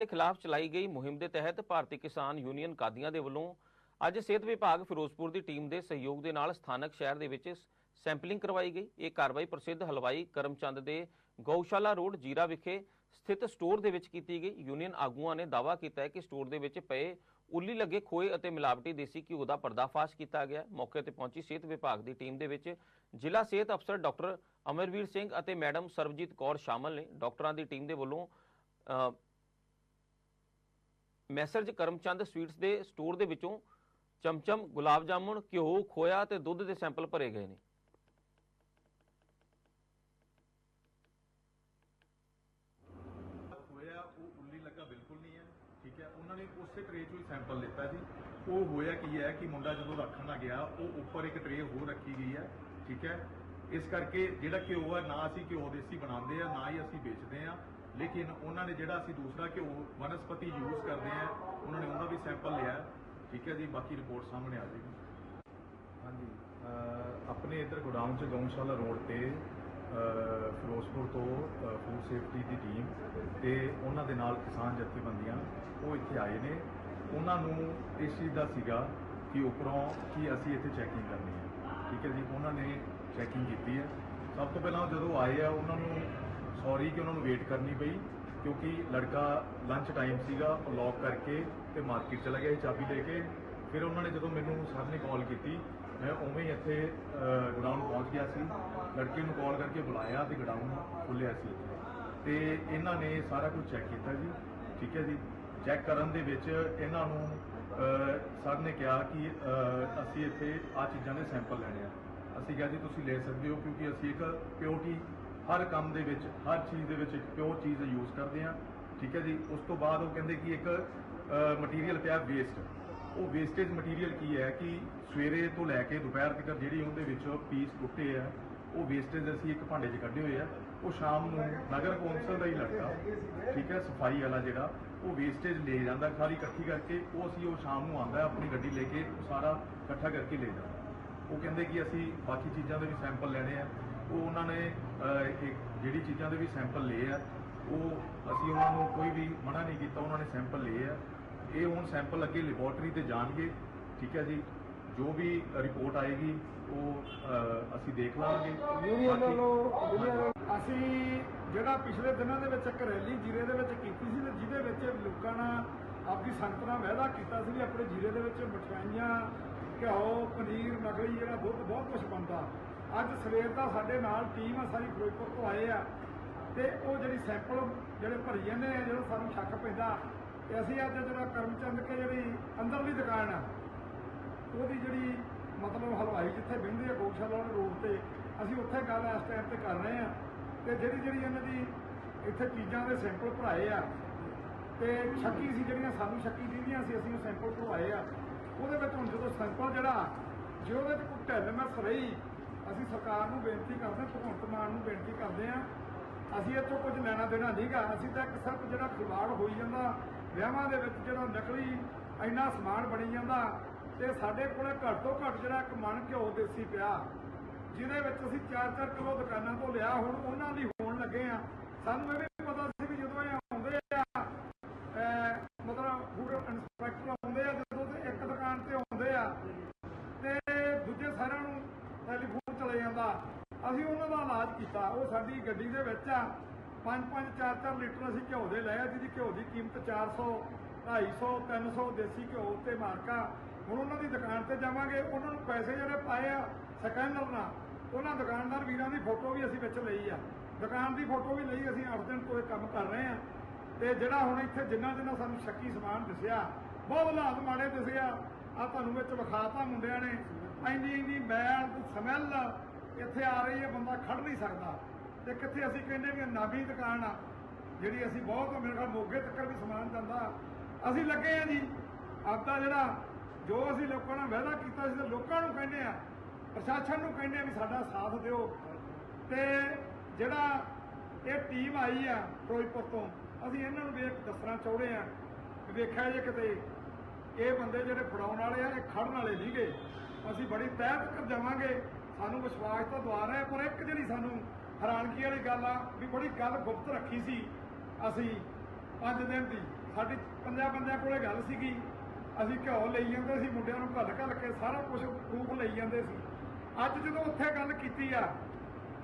ਦੇ ਖਿਲਾਫ ਚਲਾਈ ਗਈ ਮੁਹਿੰਮ ਦੇ ਤਹਿਤ ਭਾਰਤੀ ਕਿਸਾਨ ਯੂਨੀਅਨ ਕਾਦੀਆਂ ਦੇ ਵੱਲੋਂ ਅੱਜ ਸਿਹਤ ਵਿਭਾਗ ਫਿਰੋਜ਼ਪੁਰ ਦੀ ਟੀਮ ਦੇ ਸਹਿਯੋਗ ਦੇ ਨਾਲ ਸਥਾਨਕ ਸ਼ਹਿਰ ਦੇ ਵਿੱਚ ਸੈਂਪਲਿੰਗ ਕਰਵਾਈ ਗਈ। ਇਹ ਕਾਰਵਾਈ ਪ੍ਰਸਿੱਧ ਹਲਵਾਈ ਕਰਮਚੰਦ ਦੇ ਗਊਸ਼ਾਲਾ ਰੋਡ, ਜੀਰਾ ਵਿਖੇ ਸਥਿਤ ਸਟੋਰ ਦੇ ਵਿੱਚ ਕੀਤੀ ਗਈ। ਯੂਨੀਅਨ ਆਗੂਆਂ ਨੇ ਦਾਅਵਾ ਕੀਤਾ ਹੈ ਕਿ ਸਟੋਰ ਦੇ ਵਿੱਚ ਪਏ ਉੱਲੀ ਲੱਗੇ ਖੋਏ ਅਤੇ ਮਿਲਾਵਟੀ ਦੇਸੀ ਘਿਓ ਦਾ ਪਰਦਾਫਾਸ਼ ਕੀਤਾ ਗਿਆ। ਮੌਕੇ ਤੇ ਪਹੁੰਚੀ ਸਿਹਤ ਵਿਭਾਗ ਦੀ ਟੀਮ ਦੇ ਵਿੱਚ ਜ਼ਿਲ੍ਹਾ ਸਿਹਤ ਅਫਸਰ ਡਾਕਟਰ ਅਮਰਵੀਰ ਸਿੰਘ ਅਤੇ ਮੈਡਮ ਸਰਬਜੀਤ ਕੌਰ ਸ਼ਾਮਲ ਨੇ। ਡਾਕਟਰਾਂ ਦੀ ਟੀਮ ਦੇ ਵੱਲੋਂ ਮੈਸਰਜ ਕਰਮਚੰਦ ਸਵੀਟਸ ਦੇ ਸਟੋਰ ਦੇ ਵਿੱਚੋਂ ਚਮਚਮ ਗੁਲਾਬ ਜਾਮੁਨ, ਘਿਓ, ਖੋਇਆ ਤੇ ਦੁੱਧ ਦੇ ਸੈਂਪਲ ਭਰੇ ਗਏ ਨੇ। ਹੋਇਆ ਉਹ ਉੱਲੀ ਲੱਗਾ ਬਿਲਕੁਲ ਨਹੀਂ ਹੈ, ਠੀਕ ਹੈ। ਉਹਨਾਂ ਨੇ ਉਸੇ ਟਰੇ ਚੋਂ ਹੀ ਸੈਂਪਲ ਲਿੱਤਾ ਜੀ। ਉਹ ਹੋਇਆ ਕੀ ਹੈ ਕਿ ਮੁੰਡਾ ਜਦੋਂ ਰੱਖਣ ਲੱਗ ਗਿਆ, ਉਹ ਉੱਪਰ ਇੱਕ ਟਰੇ ਹੋਰ ਰੱਖੀ ਗਈ ਹੈ, ਠੀਕ ਹੈ। ਇਸ ਕਰਕੇ ਜਿਹੜਾ ਘਿਓ ਹੈ, ਨਾ ਅਸੀਂ ਘਿਓ ਦੇਸੀ ਬਣਾਉਂਦੇ ਆ, ਨਾ ਹੀ ਅਸੀਂ ਵੇਚਦੇ ਆ। ਲੇਕਿਨ ਉਹਨਾਂ ਨੇ ਜਿਹੜਾ ਅਸੀਂ ਦੂਸਰਾ ਕਿ ਉਹ ਵਨਸਪਤੀ ਯੂਜ਼ ਕਰਦੇ ਆ ਉਹਨਾਂ ਨੇ ਉਹਦਾ ਵੀ ਸੈਂਪਲ ਲਿਆ ਠੀਕ ਹੈ ਜੀ, ਬਾਕੀ ਰਿਪੋਰਟ ਸਾਹਮਣੇ ਆ ਜਾਏਗੀ। ਹਾਂਜੀ ਆਪਣੇ ਇੱਧਰ ਗੋਦਾਮ ਚ ਗਊਸ਼ਾਲਾ ਰੋਡ ਤੇ ਫਿਰੋਜ਼ਪੁਰ ਤੋਂ ਫੂਡ ਸੇਫਟੀ ਦੀ ਟੀਮ ਤੇ ਉਹਨਾਂ ਦੇ ਨਾਲ ਕਿਸਾਨ ਜਥੇਬੰਦੀਆਂ ਉਹ ਇੱਥੇ ਆਏ ਨੇ। ਉਹਨਾਂ ਨੂੰ ਇਸ ਚੀਜ਼ ਦਾ ਸੀਗਾ ਕਿ ਉੱਪਰੋਂ ਕਿ ਅਸੀਂ ਇੱਥੇ ਚੈਕਿੰਗ ਕਰਨੀ ਹੈ। ਠੀਕ ਹੈ ਜੀ, ਉਹਨਾਂ ਨੇ ਚੈਕਿੰਗ ਕੀਤੀ ਹੈ। ਸਭ ਤੋਂ ਪਹਿਲਾਂ ਜਦੋਂ ਆਏ ਆ, ਉਹਨਾਂ ਨੂੰ ਸੌਰੀ ਕਿ ਉਹਨਾਂ ਨੂੰ ਵੇਟ ਕਰਨੀ ਪਈ ਕਿਉਂਕਿ ਲੜਕਾ ਲੰਚ ਟਾਈਮ ਸੀਗਾ, ਉਹ ਲੌਕ ਕਰਕੇ ਤੇ ਮਾਰਕੀਟ ਚਲਾ ਗਿਆ ਸੀ ਚਾਬੀ ਲੈ ਕੇ। ਫਿਰ ਉਹਨਾਂ ਨੇ ਜਦੋਂ ਮੈਨੂੰ ਸਰ ਨੇ ਕਾਲ ਕੀਤੀ, ਮੈਂ ਉਵੇਂ ਹੀ ਇੱਥੇ ਗਡਾਊਨ ਪਹੁੰਚ ਗਿਆ ਸੀ। ਲੜਕੇ ਨੂੰ ਕਾਲ ਕਰਕੇ ਬੁਲਾਇਆ ਤੇ ਗਡਾਊਨ ਖੁੱਲਿਆ ਸੀ ਇੱਥੇ। ਤੇ ਇਹਨਾਂ ਨੇ ਸਾਰਾ ਕੁਝ ਚੈੱਕ ਕੀਤਾ ਜੀ, ਠੀਕ ਹੈ ਜੀ। ਚੈੱਕ ਕਰਨ ਦੇ ਵਿੱਚ ਇਹਨਾਂ ਨੂੰ ਸਰ ਨੇ ਕਿਹਾ ਕਿ ਅਸੀਂ ਇੱਥੇ ਆ ਚੀਜ਼ਾਂ ਦੇ ਸੈਂਪਲ ਲੈਣੇ ਆ। ਅਸੀਂ ਕਿਹਾ ਜੀ, ਤੁਸੀਂ ਲੈ ਸਕਦੇ ਹੋ ਕਿਉਂਕਿ ਅਸੀਂ ਇੱਕ ਪਿਓਰਟੀ ਹਰ ਕੰਮ ਦੇ ਵਿੱਚ, ਹਰ ਚੀਜ਼ ਦੇ ਵਿੱਚ ਇੱਕ ਪਿਓਰ ਚੀਜ਼ ਯੂਜ਼ ਕਰਦੇ ਆ ਠੀਕ ਹੈ ਜੀ? ਉਸ ਤੋਂ ਬਾਅਦ ਉਹ ਕਹਿੰਦੇ ਕਿ ਇੱਕ ਮਟੀਰੀਅਲ ਪਿਆ ਵੇਸਟ ਉਹ ਵੇਸਟੇਜ ਮਟੀਰੀਅਲ ਕੀ ਹੈ ਕਿ ਸਵੇਰੇ ਤੋਂ ਲੈ ਕੇ ਦੁਪਹਿਰ ਤੱਕ ਜਿਹੜੀ ਉਹਦੇ ਵਿੱਚ ਪੀਸ ਟੁੱਟੇ ਆ, ਉਹ ਵੇਸਟੇਜ ਅਸੀਂ ਇੱਕ ਭਾਂਡੇ 'ਚ ਕੱਢੇ ਹੋਏ ਆ। ਉਹ ਸ਼ਾਮ ਨੂੰ ਨਗਰ ਕੌਂਸਲ ਦਾ ਹੀ ਲੜਕਾ ਠੀਕ ਹੈ? ਸਫ਼ਾਈ ਵਾਲਾ ਜਿਹੜਾ, ਉਹ ਵੇਸਟੇਜ ਲੈ ਜਾਂਦਾ ਸਾਰੀ ਇਕੱਠੀ ਕਰਕੇ। ਉਹ ਅਸੀਂ ਉਹ ਸ਼ਾਮ ਨੂੰ ਆਂਦਾ ਆਪਣੀ ਗੱਡੀ ਲੈ ਕੇ ਸਾਰਾ ਇਕੱਠਾ ਕਰਕੇ ਲੈ ਜਾਂਦਾ। ਉਹ ਕਹਿੰਦੇ ਕਿ ਅਸੀਂ ਬਾਕੀ ਚੀਜ਼ਾਂ ਦੇ ਵੀ ਸੈਂਪਲ ਲੈਣੇ ਆ। ਉਹ ਉਹਨਾਂ ਨੇ ਇੱਕ ਜਿਹੜੀ ਚੀਜ਼ਾਂ ਦੇ ਵੀ ਸੈਂਪਲ ਲਏ ਆ ਉਹ ਅਸੀਂ ਉਹਨਾਂ ਨੂੰ ਕੋਈ ਵੀ ਮਨਾ ਨਹੀਂ ਕੀਤਾ ਉਹਨਾਂ ਨੇ ਸੈਂਪਲ ਲਏ ਆ। ਇਹ ਹੁਣ ਸੈਂਪਲ ਅੱਗੇ ਲੈਬੋਰਟਰੀ ਤੇ ਜਾਣਗੇ ਠੀਕ ਹੈ ਜੀ? ਜੋ ਵੀ ਰਿਪੋਰਟ ਆਏਗੀ ਉਹ ਅਸੀਂ ਦੇਖ ਲਾਂਗੇ। ਯੂਨੀਅਨ ਵੱਲੋਂ ਅਸੀਂ ਜਿਹੜਾ ਪਿਛਲੇ ਦਿਨਾਂ ਦੇ ਵਿੱਚ ਇੱਕ ਰੈਲੀ ਜੀਰੇ ਦੇ ਵਿੱਚ ਕੀਤੀ ਸੀ ਤੇ ਜਿਹਦੇ ਵਿੱਚ ਲੋਕਾਂ ਨਾਲ ਆਪਦੀ ਸੰਗਤ ਨਾਲ ਵਾਅਦਾ ਕੀਤਾ ਸੀ ਵੀ ਆਪਣੇ ਜੀਰੇ ਦੇ ਵਿੱਚ ਮਠਿਆਈਆਂ ਘਿਓ ਪਨੀਰ ਨਕਲੀ ਜਿਹੜਾ ਦੁੱਧ ਬਹੁਤ ਕੁਝ ਬਣਦਾ। ਅੱਜ ਸਵੇਰ ਦਾ ਸਾਡੇ ਨਾਲ ਟੀਮ ਆ, ਸਾਰੀ ਫਿਰੋਜ਼ਪੁਰ ਤੋਂ ਆਏ ਆ। ਤੇ ਉਹ ਜਿਹੜੀ ਸੈਂਪਲ ਜਿਹੜੇ ਭਰੀ ਜਾਂਦੇ ਆ ਜਿਹੜਾ ਸਾਨੂੰ ਸ਼ੱਕ ਪੈਂਦਾ, ਤੇ ਅਸੀਂ ਅੱਜ ਜਿਹੜਾ ਕਰਮਚੰਦ ਕੇ ਜਿਹੜੀ ਅੰਦਰਲੀ ਦੁਕਾਨ ਆ, ਉਹਦੀ ਜਿਹੜੀ ਮਤਲਬ ਹਲਵਾਈ ਜਿੱਥੇ ਬਹਿੰਦੇ ਆ, ਗਊਸ਼ਾਲਾ ਵਾਲੇ ਰੋਡ ਤੇ, ਅਸੀਂ ਉੱਥੇ ਗੱਲ ਇਸ ਟਾਈਮ ਤੇ ਕਰ ਰਹੇ ਆ। ਤੇ ਜਿਹੜੀ ਜਿਹੜੀ ਇਹਨਾਂ ਦੀ ਇੱਥੇ ਚੀਜ਼ਾਂ ਦੇ ਸੈਂਪਲ ਭਰਾਏ ਆ, ਤੇ ਸ਼ੱਕੀ ਸੀ ਜਿਹੜੀਆਂ ਸਾਨੂੰ ਸ਼ੱਕੀ ਦੀਦੀਆਂ ਸੀ, ਅਸੀਂ ਉਹ ਸੈਂਪਲ ਭਰਵਾਏ ਆ। ਉਹਦੇ ਵਿੱਚ ਹੁਣ ਜਦੋਂ ਸੈਂਪਲ ਜਿਹੜਾ, ਜੇ ਉਹਦੇ ਚ ਕੋਈ ਢਿੱਲ ਮਿਸ ਰਹੀ ਅਸੀਂ ਸਰਕਾਰ ਨੂੰ ਬੇਨਤੀ ਕਰਦੇ ਹਾਂ, ਭਗਵੰਤ ਮਾਨ ਨੂੰ ਬੇਨਤੀ ਕਰਦੇ ਹਾਂ, ਅਸੀਂ ਇਹ ਤੋਂ ਕੁਝ ਲੈਣਾ ਦੇਣਾ ਨਹੀਂਗਾ ਅਸੀਂ ਤਾਂ ਇੱਕ ਸਿਰਫ ਜਿਹੜਾ ਖਿਲਵਾੜ ਹੋਈ ਜਾਂਦਾ, ਵਿਆਹਾਂ ਦੇ ਵਿੱਚ ਜਿਹੜਾ ਨਕਲੀ ਇੰਨਾ ਸਮਾਨ ਬਣੀ ਜਾਂਦਾ, ਤੇ ਸਾਡੇ ਕੋਲੇ ਘੱਟ ਤੋਂ ਘੱਟ ਜਿਹੜਾ ਇੱਕ ਮਣ ਘਿਓ ਦੇਸੀ ਪਿਆ, ਜਿਹਦੇ ਵਿੱਚ ਅਸੀਂ 4-4 ਕਿਲੋ ਦੁਕਾਨਾਂ ਤੋਂ ਲਿਆ, ਹੁਣ ਉਹਨਾਂ ਦੀ ਹੋਣ ਲੱਗੇ ਆ ਸਾਨੂੰ ਇਹ ਵੀ ਪਤਾ ਸੀ ਵੀ ਜਦੋਂ ਇਹ ਆਉਂਦੇ ਆ ਅਹ ਮਤਲਬ ਫੂਡ ਇਨਸਪੈਕਟਰ ਆਉਂਦੇ ਆ ਜਦੋਂ ਤੇ ਇੱਕ ਦੁਕਾਨ ਤੇ ਆਉਂਦੇ ਆ ਤੇ ਦੂਜੇ ਸਾਰਿਆਂ ਨੂੰ ਟੈਲੀਫੋਨ ਚਲੇ ਜਾਂਦਾ ਅਸੀਂ ਉਹਨਾਂ ਦਾ ਇਲਾਜ ਕੀਤਾ, ਉਹ ਸਾਡੀ ਗੱਡੀ ਦੇ ਵਿੱਚ ਆ। 5-5 4-4 ਲੀਟਰ ਅਸੀਂ ਘਿਓ ਦੇ ਲਏ ਆ ਜਿਹਦੀ ਘਿਓ ਦੀ ਕੀਮਤ 400 250 300 ਦੇਸੀ ਘਿਓ ਤੇ ਮਾਰਕਾ। ਹੁਣ ਉਹਨਾਂ ਦੀ ਦੁਕਾਨ ਤੇ ਜਾਵਾਂਗੇ। ਉਹਨਾਂ ਨੂੰ ਪੈਸੇ ਜਿਹੜੇ ਪਾਏ ਆ ਸਕੈਨਰ ਨਾਲ। ਉਹਨਾਂ ਦੁਕਾਨਦਾਰ ਵੀਰਾਂ ਦੀ ਫੋਟੋ ਵੀ ਅਸੀਂ ਵਿੱਚ ਲਈ ਆ। ਦੁਕਾਨ ਦੀ ਫੋਟੋ ਵੀ ਲਈ, ਅਸੀਂ 8 ਦਿਨ ਤੋਂ ਇਹ ਕੰਮ ਕਰ ਰਹੇ ਆ। ਤੇ ਜਿਹੜਾ ਹੁਣ ਇੱਥੇ ਜਿੰਨਾ ਜਿੰਨਾ ਸਾਨੂੰ ਸ਼ੱਕੀ ਸਮਾਨ ਦਿਸਿਆ, ਬਹੁਤ ਹਾਲਾਤ ਮਾੜੇ ਦਿਸਿਆ ਆ। ਤੁਹਾਨੂੰ ਵਿੱਚ ਵਿਖਾਤਾ ਮੁੰਡਿਆਂ ਨੇ। ਇੰਨੀ ਇੰਨੀ ਮੈਲ, ਸਮੈਲ ਇੱਥੇ ਆ ਰਹੀ ਹੈ, ਬੰਦਾ ਖੜ ਨਹੀਂ ਸਕਦਾ। ਤੇ ਕਿੱਥੇ ਅਸੀਂ ਕਹਿੰਦੇ ਵੀ ਇਹ ਨਾਭੀ ਦੁਕਾਨ ਆ, ਜਿਹੜੀ ਅਸੀਂ ਬਹੁਤ, ਮੇਰੇ ਖਿਆਲ ਮੋਗੇ ਤੱਕ ਵੀ ਸਮਾਨ ਜਾਂਦਾ। ਅਸੀਂ ਲੱਗੇ ਆ ਜੀ। ਆਪਦਾ ਜਿਹੜਾ ਜੋ ਅਸੀਂ ਲੋਕਾਂ ਨਾਲ ਵਾਅਦਾ ਕੀਤਾ ਸੀ, ਤੇ ਲੋਕਾਂ ਨੂੰ ਕਹਿੰਦੇ ਆ ਪ੍ਰਸ਼ਾਸਨ ਨੂੰ ਕਹਿੰਦੇ ਆ ਵੀ ਸਾਡਾ ਸਾਥ ਦਿਓ। ਤੇ ਜਿਹੜਾ ਇਹ ਟੀਮ ਆਈ ਆ ਫਿਰੋਜ਼ਪੁਰ ਤੋਂ, ਅਸੀਂ ਇਹਨਾਂ ਨੂੰ ਵੇਖ ਦੱਸਣਾ ਚਾਹੁੰਦੇ ਆ ਵੀ ਵੇਖਿਆ ਜੇ ਕਿਤੇ ਇਹ ਬੰਦੇ ਜਿਹੜੇ ਫੜਾਉਣ ਵਾਲੇ ਆ, ਇਹ ਖੜਨ ਵਾਲੇ ਨਹੀਂ ਅਸੀਂ ਬੜੀ ਤਹਿ ਤੱਕ ਜਾਵਾਂਗੇ। ਸਾਨੂੰ ਵਿਸ਼ਵਾਸ ਤਾਂ ਦਵਾ ਰਹੇ ਪਰ ਇੱਕ ਜਿਹੜੀ ਸਾਨੂੰ ਹੈਰਾਨਗੀ ਵਾਲੀ ਗੱਲ ਆ, ਵੀ ਬੜੀ ਗੱਲ ਗੁਪਤ ਰੱਖੀ ਸੀ ਅਸੀਂ 5 ਦਿਨ ਦੀ। ਸਾਡੀ ਪੰਜਾਂ ਬੰਦਿਆਂ ਕੋਲੇ ਗੱਲ ਸੀਗੀ, ਅਸੀਂ ਘਿਓ ਲਈ ਜਾਂਦੇ ਸੀ, ਮੁੰਡਿਆਂ ਨੂੰ ਘੱਲ ਘੱਲ ਕੇ ਸਾਰਾ ਕੁਝ ਪ੍ਰੂਫ ਲਈ ਜਾਂਦੇ ਸੀ। ਅੱਜ ਜਦੋਂ ਉੱਥੇ ਗੱਲ ਕੀਤੀ ਆ,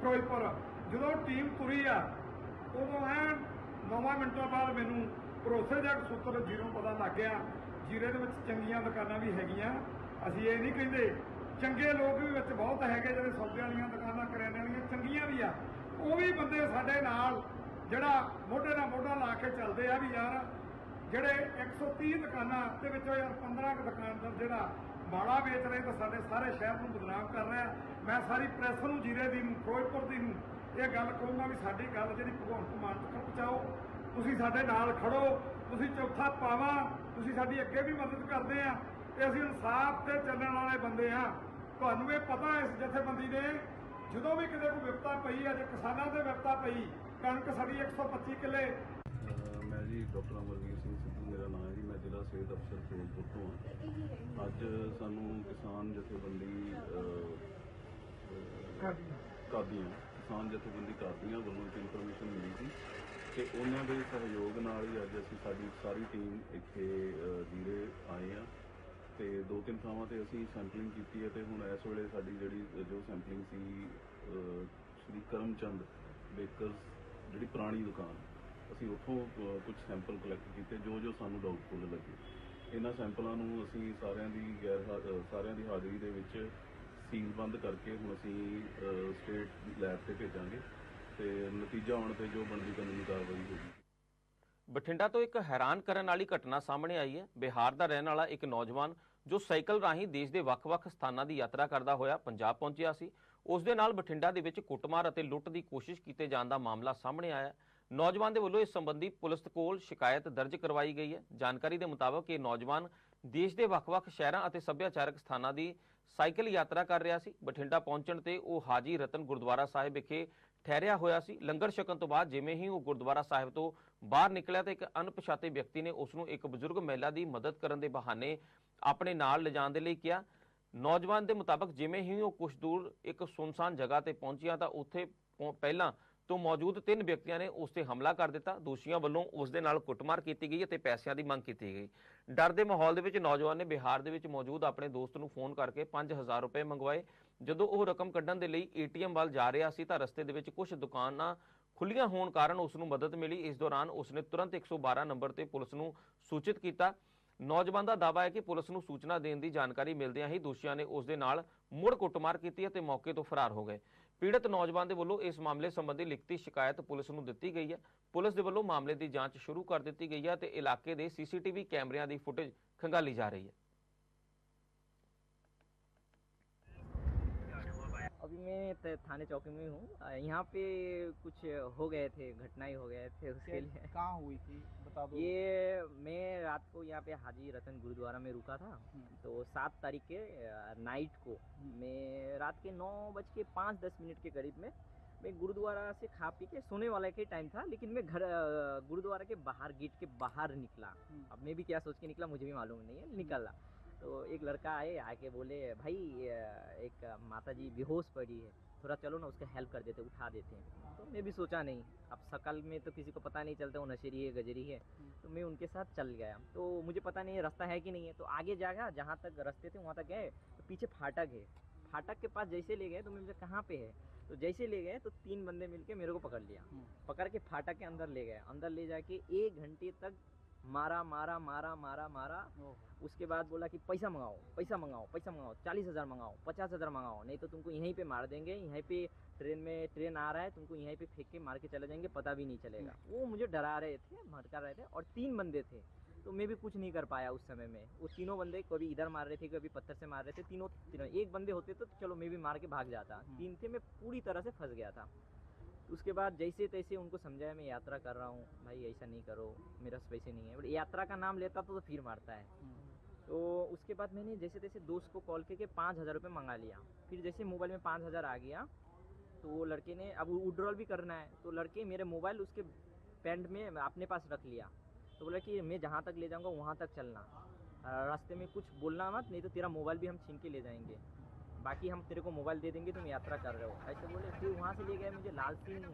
ਫਿਰੋਜ਼ਪੁਰ, ਜਦੋਂ ਟੀਮ ਤੁਰੀ ਆ, ਉਦੋਂ ਐ ਨੌਵਾਂ ਮਿੰਟਾਂ ਬਾਅਦ ਮੈਨੂੰ ਭਰੋਸੇਯੋਗ ਸੂਤਰ ਜੀਰੋ ਪਤਾ ਲੱਗ ਗਿਆ। ਜੀਰੇ ਦੇ ਵਿੱਚ ਚੰਗੀਆਂ ਦੁਕਾਨਾਂ ਵੀ ਹੈਗੀਆਂ। ਅਸੀਂ ਇਹ ਨਹੀਂ ਕਹਿੰਦੇ ਚੰਗੇ ਲੋਕ ਵੀ ਵਿੱਚ ਬਹੁਤ ਹੈਗੇ ਜਿਹੜੇ ਸੌਦੇ ਵਾਲੀਆਂ ਦੁਕਾਨਾਂ, ਕਰਿਆਨੇ ਵਾਲੀਆਂ, ਚੰਗੀਆਂ ਵੀ ਆ। ਉਹ ਵੀ ਬੰਦੇ ਸਾਡੇ ਨਾਲ ਜਿਹੜਾ ਮੋਢੇ ਨਾਲ ਮੋਢਾ ਲਾ ਕੇ ਚੱਲਦੇ ਆ ਵੀ ਯਾਰ, ਜਿਹੜੇ 130 ਦੁਕਾਨਾਂ ਦੇ ਵਿੱਚੋਂ ਯਾਰ 15 ਕੁ ਦੁਕਾਨਦਾਰ ਜਿਹੜਾ ਮਾੜਾ ਵੇਚ ਰਹੇ ਤਾਂ ਸਾਡੇ ਸਾਰੇ ਸ਼ਹਿਰ ਨੂੰ ਬਦਨਾਮ ਕਰ ਰਿਹਾ। ਮੈਂ ਸਾਰੀ ਪ੍ਰੈਸ ਨੂੰ, ਜੀਰੇ ਦੀ ਨੂੰ, ਫਿਰੋਜ਼ਪੁਰ ਦੀ ਨੂੰ ਇਹ ਗੱਲ ਕਹੂੰਗਾ ਵੀ ਸਾਡੀ ਗੱਲ ਜਿਹੜੀ ਭਗਵੰਤ ਮਾਨ ਤੱਕ ਪਹੁੰਚਾਓ। ਤੁਸੀਂ ਸਾਡੇ ਨਾਲ ਖੜੋ, ਤੁਸੀਂ ਚੌਥਾ ਪਾਵਾ, ਤੁਸੀਂ ਸਾਡੀ ਅੱਗੇ ਵੀ ਮਦਦ ਕਰਦੇ ਆ। ਤੇ ਅਸੀਂ ਇਨਸਾਫ ਤੇ ਚੱਲਣ ਵਾਲੇ ਬੰਦੇ ਆ ਤੁਹਾਨੂੰ ਇਹ ਪਤਾ ਇਸ ਜਥੇਬੰਦੀ ਦੇ ਜਦੋਂ ਵੀ ਕਿਤੇ ਕੋਈ ਵਿਪਤਾ ਪਈ ਅੱਜ ਕਿਸਾਨਾਂ ਤੇ ਵਿਪਤਾ ਪਈ ਕਣਕ ਸਾਡੀ 125 ਕਿੱਲੇ। ਮੈਂ ਜੀ ਡਾਕਟਰ ਅਮਰਵੀਰ ਸਿੰਘ ਸਿੱਧੂ ਮੇਰਾ ਨਾਮ ਹੈ ਜੀ ਮੈਂ ਜ਼ਿਲ੍ਹਾ ਸਿਹਤ ਅਫਸਰ ਫਿਰੋਜ਼ਪੁਰ ਤੋਂ ਹਾਂ। ਅੱਜ ਸਾਨੂੰ ਕਿਸਾਨ ਜਥੇਬੰਦੀ ਕਾਦੀਆਂ। ਕਿਸਾਨ ਜਥੇਬੰਦੀ ਕਾਦੀਆਂ ਵੱਲੋਂ ਇੱਕ ਇਨਫੋਰਮੇਸ਼ਨ ਮਿਲੀ ਸੀ ਤੇ ਉਹਨਾਂ ਦੇ ਸਹਿਯੋਗ ਨਾਲ ਹੀ ਅੱਜ ਅਸੀਂ ਸਾਡੀ ਸਾਰੀ ਟੀਮ ਇੱਥੇ ਜੀਰੇ ਆਏ ਆ ਤੇ ਦੋ ਤਿੰਨ ਥਾਵਾਂ ਤੇ ਅਸੀਂ ਸੈਂਪਲਿੰਗ ਕੀਤੀ ਹੈ ਤੇ ਹੁਣ ਇਸ ਵੇਲੇ ਸਾਡੀ ਜਿਹੜੀ, ਜੋ ਸੈਂਪਲਿੰਗ ਸੀ ਸ਼੍ਰੀ ਕਰਮਚੰਦ ਬੇਕਰਸ, ਜਿਹੜੀ ਪੁਰਾਣੀ ਦੁਕਾਨ, ਅਸੀਂ ਉੱਥੋਂ ਕੁਝ ਸੈਂਪਲ ਕਲੈਕਟ ਕੀਤੇ, ਜੋ ਜੋ ਸਾਨੂੰ ਡਾਊਟਫੁਲ ਲੱਗੇ। ਇਹਨਾਂ ਸੈਂਪਲਾਂ ਨੂੰ ਅਸੀਂ ਸਾਰਿਆਂ ਦੀ ਗੈਰ ਸਾਰਿਆਂ ਦੀ ਹਾਜ਼ਰੀ ਦੇ ਵਿੱਚ ਸੀਲ ਬੰਦ ਕਰਕੇ ਹੁਣ ਅਸੀਂ ਸਟੇਟ ਲੈਬ ਤੇ ਭੇਜਾਂਗੇ। ਤੇ ਨਤੀਜਾ ਆਉਣ ਤੇ ਜੋ ਬਣਦੀ ਕਾਨੂੰਨੀ ਕਾਰਵਾਈ ਹੋਗੀ ਬਠਿੰਡਾ ਤੋਂ ਇੱਕ ਹੈਰਾਨ ਕਰਨ ਵਾਲੀ ਘਟਨਾ ਸਾਹਮਣੇ ਆਈ ਹੈ। ਬਿਹਾਰ ਦਾ ਰਹਿਣ ਵਾਲਾ ਇੱਕ ਨੌਜਵਾਨ ਜੋ ਸਾਈਕਲ ਰਾਹੀਂ ਦੇਸ਼ ਦੇ ਵੱਖ-ਵੱਖ ਸਥਾਨਾਂ ਦੀ ਯਾਤਰਾ ਕਰਦਾ ਹੋਇਆ ਪੰਜਾਬ ਪਹੁੰਚਿਆ ਸੀ। ਉਸ ਦੇ ਨਾਲ ਬਠਿੰਡਾ ਦੇ ਵਿੱਚ ਕੁੱਟਮਾਰ ਅਤੇ ਲੁੱਟ ਦੀ ਕੋਸ਼ਿਸ਼ ਕੀਤੇ ਜਾਣ ਦਾ ਮਾਮਲਾ ਸਾਹਮਣੇ ਆਇਆ ਨੌਜਵਾਨ ਦੇ ਵੱਲੋਂ ਇਸ ਸੰਬੰਧੀ ਪੁਲਿਸ ਕੋਲ ਸ਼ਿਕਾਇਤ ਦਰਜ ਕਰਵਾਈ ਗਈ ਹੈ। ਜਾਣਕਾਰੀ ਦੇ ਮੁਤਾਬਕ ਇਹ ਨੌਜਵਾਨ ਦੇਸ਼ ਦੇ ਵੱਖ-ਵੱਖ ਸ਼ਹਿਰਾਂ ਅਤੇ ਸੱਭਿਆਚਾਰਕ ਸਥਾਨਾਂ ਦੀ ਸਾਈਕਲ ਯਾਤਰਾ ਕਰ ਰਿਹਾ ਸੀ। ਬਠਿੰਡਾ ਪਹੁੰਚਣ ਤੇ ਉਹ ਹਾਜੀ ਰਤਨ ਗੁਰਦੁਆਰਾ ਸਾਹਿਬ ਵਿਖੇ ਠਹਿਰਿਆ ਹੋਇਆ ਸੀ। ਲੰਗਰ ਛਕਣ ਤੋਂ ਬਾਅਦ ਜਿਵੇਂ ਹੀ ਉਹ ਗੁਰਦੁਆਰਾ ਸਾਹਿਬ ਤੋਂ ਬਾਹਰ ਨਿਕਲਿਆ ਤਾਂ ਇੱਕ ਅਣਪਛਾਤੇ ਵਿਅਕਤੀ ਨੇ ਉਸ ਨੂੰ ਇੱਕ ਬਜ਼ੁਰਗ ਮਹਿਲਾ ਦੀ ਮਦਦ ਕਰਨ ਦੇ ਬਹਾਨੇ ਆਪਣੇ ਨਾਲ ਲਿਜਾਣ ਦੇ ਲਈ ਕਿਹਾ। ਨੌਜਵਾਨ ਦੇ ਮੁਤਾਬਕ ਜਿਵੇਂ ਹੀ ਉਹ ਕੁਝ ਦੂਰ ਇੱਕ ਸੁਨਸਾਨ ਜਗ੍ਹਾ ਤੇ ਪਹੁੰਚਿਆ ਤਾਂ ਉੱਥੇ ਪਹੁੰ- ਪਹਿਲਾਂ ਤੋਂ ਮੌਜੂਦ ਤਿੰਨ ਵਿਅਕਤੀਆਂ ਨੇ ਉਸ ਤੇ ਹਮਲਾ ਕਰ ਦਿੱਤਾ। ਦੋਸ਼ੀਆਂ ਵੱਲੋਂ ਉਸ ਦੇ ਨਾਲ ਕੁੱਟਮਾਰ ਕੀਤੀ ਗਈ ਅਤੇ ਪੈਸਿਆਂ ਦੀ ਮੰਗ ਕੀਤੀ ਗਈ। ਡਰ ਦੇ ਮਾਹੌਲ ਦੇ ਵਿੱਚ ਨੌਜਵਾਨ ਨੇ ਬਿਹਾਰ ਦੇ ਵਿੱਚ ਮੌਜੂਦ ਆਪਣੇ ਦੋਸਤ ਨੂੰ ਫੋਨ ਕਰਕੇ 5000 ਰੁਪਏ ਮੰਗਵਾਏ। ਜਦੋਂ ਉਹ ਰਕਮ ਕੱਢਣ ਦੇ ਲਈ ਏਟੀਐਮ ਵੱਲ ਜਾ ਰਿਹਾ ਸੀ ਤਾਂ ਰਸਤੇ ਦੇ ਵਿੱਚ ਕੁਝ ਦੁਕਾਨਾਂ ਖੁੱਲੀਆਂ ਹੋਣ ਕਾਰਨ ਉਸ ਨੂੰ ਮਦਦ ਮਿਲੀ। ਇਸ ਦੌਰਾਨ ਉਸ ਨੇ ਤੁਰੰਤ 112 ਨੰਬਰ ਤੇ ਪੁਲਿਸ ਨੂੰ ਸੂਚਿਤ ਕੀਤਾ। ਨੌਜਵਾਨ ਦਾ ਦਾਅਵਾ ਹੈ ਕਿ ਪੁਲਿਸ ਨੂੰ ਸੂਚਨਾ ਦੇਣ ਦੀ ਜਾਣਕਾਰੀ ਮਿਲਦਿਆਂ ਹੀ ਦੋਸ਼ੀਆਂ ਨੇ ਉਸ ਦੇ ਨਾਲ ਮੁੜ ਕੁੱਟਮਾਰ ਕੀਤੀ ਅਤੇ ਮੌਕੇ ਤੋਂ ਫਰਾਰ ਹੋ ਗਏ। ਪੀੜਤ ਨੌਜਵਾਨ ਦੇ ਵੱਲੋਂ ਇਸ ਮਾਮਲੇ ਸੰਬੰਧੀ ਲਿਖਤੀ ਸ਼ਿਕਾਇਤ ਪੁਲਿਸ ਨੂੰ ਦਿੱਤੀ ਗਈ ਹੈ। ਪੁਲਿਸ ਦੇ ਵੱਲੋਂ ਮਾਮਲੇ ਦੀ ਜਾਂਚ ਸ਼ੁਰੂ ਕਰ ਦਿੱਤੀ ਗਈ ਹੈ ਤੇ ਇਲਾਕੇ ਦੇ ਸੀਸੀਟੀਵੀ ਕੈਮਰਿਆਂ ਦੀ ਫੁਟੇਜ ਖੰਗਾਲੀ ਜਾ ਰਹੀ ਹੈ। मैं थाने चौकी में हूँ यहाँ पे कुछ हो गए थे घटनाएँ हो गए थे उसके लिए। कहाँ हुई थी? बता दो। ये मैं रात को यहाँ पे हाजी रतन गुरुद्वारा में रुका था। तो सात तारीख के नाइट को मैं रात के नौ बज के पाँच दस मिनट के करीब में मैं गुरुद्वारा से खा पी के सोने वाला के टाइम था लेकिन मैं घर गुरुद्वारा के बाहर गेट के बाहर निकला। अब मैं भी क्या सोच के निकला मुझे भी मालूम नहीं है निकला। तो एक लड़का आए आके बोले भाई एक माता जी बेहोश पड़ी है। थोड़ा चलो ना उसका हेल्प कर देते उठा देते हैं। तो मैं भी सोचा नहीं। अब शकल में तो किसी को पता नहीं चलता वो नशेरी है गजरी है। तो मैं उनके साथ चल गया। तो मुझे पता नहीं है रास्ता है कि नहीं है। तो आगे जागा जहाँ तक रास्ते थे वहाँ तक गए। तो पीछे फाटक है। फाटक के पास जैसे ले गए तो मैं कहाँ पे है? तो जैसे ले गए तो तीन बंदे मिलके मेरे को पकड़ लिया। पकड़ के फाटक के अंदर ले गए। अंदर ले जाके एक घंटे तक मारा मारा मारा मारा मारा। उसके बाद बोला कि पैसा मंगाओ पैसा मंगाओ पैसा मंगाओ चालीस हज़ार मंगाओ पचास हज़ार मंगाओ नहीं तो तुमको यहीं पे मार देंगे यहीं पे ट्रेन में ट्रेन आ रहा है तुमको यहीं पे फेंक के मार के चले जाएँगे पता भी नहीं चलेगा। वो मुझे डरा रहे थे भड़का रहे थे और तीन बंदे थे तो मैं भी कुछ नहीं कर पाया उस समय में। वो तीनों बंदे कभी इधर मार रहे थे कभी पत्थर से मार रहे थे तीनों तीनों एक बंदे होते तो चलो मैं भी मार के भाग जाता। तीन थे मैं पूरी तरह से फंस गया था। उसके बाद जैसे तैसे उनको समझाया मैं यात्रा कर रहा हूँ भाई ऐसा नहीं करो मेरे पास पैसे नहीं है। बट यात्रा का नाम लेता तो, तो फिर मारता है। तो उसके बाद मैंने जैसे तैसे दोस्त को कॉल करके पाँच हज़ार रुपये मंगा लिया। फिर जैसे मोबाइल में पाँच हज़ार आ गया तो वो लड़के ने अब विड्रॉल भी करना है। तो लड़के मेरे मोबाइल उसके पैंट में अपने पास रख लिया। तो बोला कि मैं जहाँ तक ले जाऊँगा वहाँ तक चलना। रास्ते में कुछ बोलना मत नहीं तो तेरा मोबाइल भी हम छीन के ले जाएँगे। बाकी हम तेरे को मोबाइल दे देंगे तुम यात्रा कर रहे हो ऐसे बोले फिर वहाँ से ले गए मुझे लाल सिंह